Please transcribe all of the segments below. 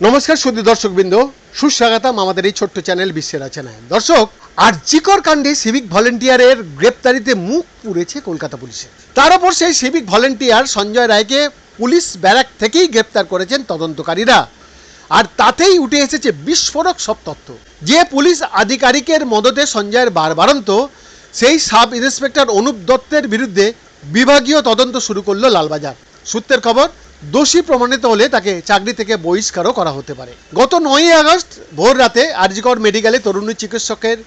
নমস্কার সুদী দর্শকবৃন্দ, সুস্বাগতম আমাদের এই ছোট্ট চ্যানেল বিশ্বের রচনায় দর্শক, আর জিকর কাণ্ডে সিভিক ভলেন্টিয়ারের গ্রেপ্তারিতে মুখ পুড়েছে কলকাতা পুলিশের তার উপর সেই সিভিক ভলেন্টিয়ার সঞ্জয় রায়কে পুলিশ ব্যারাক থেকেই গ্রেপ্তার করেছেন তদন্তকারীরা। আর তাতেই উঠে এসেছে বিস্ফোরক সব তথ্য। যে পুলিশ আধিকারিকের মদতে সঞ্জয়ের বারবারন্ত সেই সাব ইন্সপেক্টর অনুপ দত্তের বিরুদ্ধে বিভাগীয় তদন্ত শুরু করল লালবাজার। সূত্রের খবর, দোষী প্রমাণিত হলে তাকে চাকরি থেকে বহিষ্কারও করা হতে পারে। গত নয়ই আগস্ট ভোর রাতে আরজিকর মেডিকেলে তরুণী চিকিৎসকের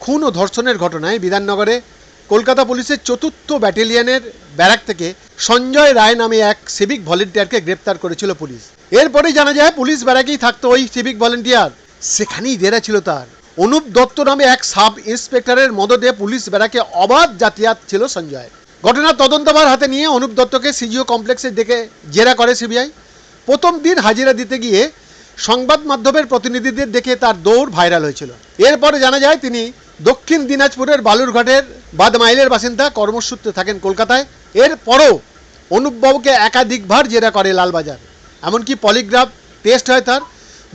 খুন ও ধর্ষণের ঘটনায় বিধাননগরে কলকাতা পুলিশের চতুর্থ ব্যাটালিয়নের ব্যারাক থেকে সঞ্জয় রায় নামে এক সিভিক ভলেন্টিয়ারকে গ্রেপ্তার করেছিল পুলিশ। এরপরে জানা যায়, পুলিশ ব্যারাকেই থাকতো ওই সিভিক ভলেন্টিয়ার। সেখানেই ডেরা ছিল তার। অনুপ দত্ত নামে এক সাব ইন্সপেক্টরের মদদে পুলিশ ব্যারাকে অবাধ যাতায়াত ছিল সঞ্জয়। ঘটনার তদন্তভার হাতে নিয়ে অনুপ দত্তকে সিজিও কমপ্লেক্সে ডেকে জেরা করে সিবিআই। প্রথম দিন হাজিরা দিতে গিয়ে সংবাদ মাধ্যমের প্রতিনিধিদের দেখে তার দৌড় ভাইরাল হয়েছিল। এরপরে জানা যায়, তিনি দক্ষিণ দিনাজপুরের বালুরঘাটের বাদমাইলের বাসিন্দা, কর্মসূত্রে থাকেন কলকাতায়। এরপরও অনুপবাবুকে একাধিকবার জেরা করে লালবাজার। এমনকি পলিগ্রাফ টেস্ট হয় তার।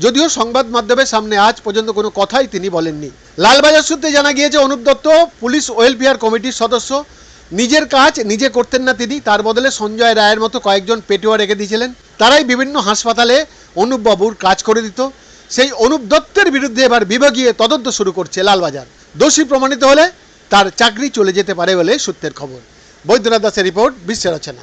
যদিও সংবাদ মাধ্যমের সামনে আজ পর্যন্ত কোনো কথাই তিনি বলেননি। লালবাজার সূত্রে জানা গিয়েছে, অনুপ দত্ত পুলিশ ওয়েলফেয়ার কমিটির সদস্য। নিজের কাজ নিজে করতেন না তিনি, তার বদলে সঞ্জয় রায়ের মতো কয়েকজন পেটুয়া রেখে দিয়েছিলেন। তারাই বিভিন্ন হাসপাতালে অনুপবাবুর কাজ করে দিত। সেই অনুপ দত্তের বিরুদ্ধে এবার বিভাগীয় তদন্ত শুরু করছে লালবাজার। দোষী প্রমাণিত হলে তার চাকরি চলে যেতে পারে বলে সূত্রের খবর। বৈদ্যনাথ দাসের রিপোর্ট বিশ্বের রচনা।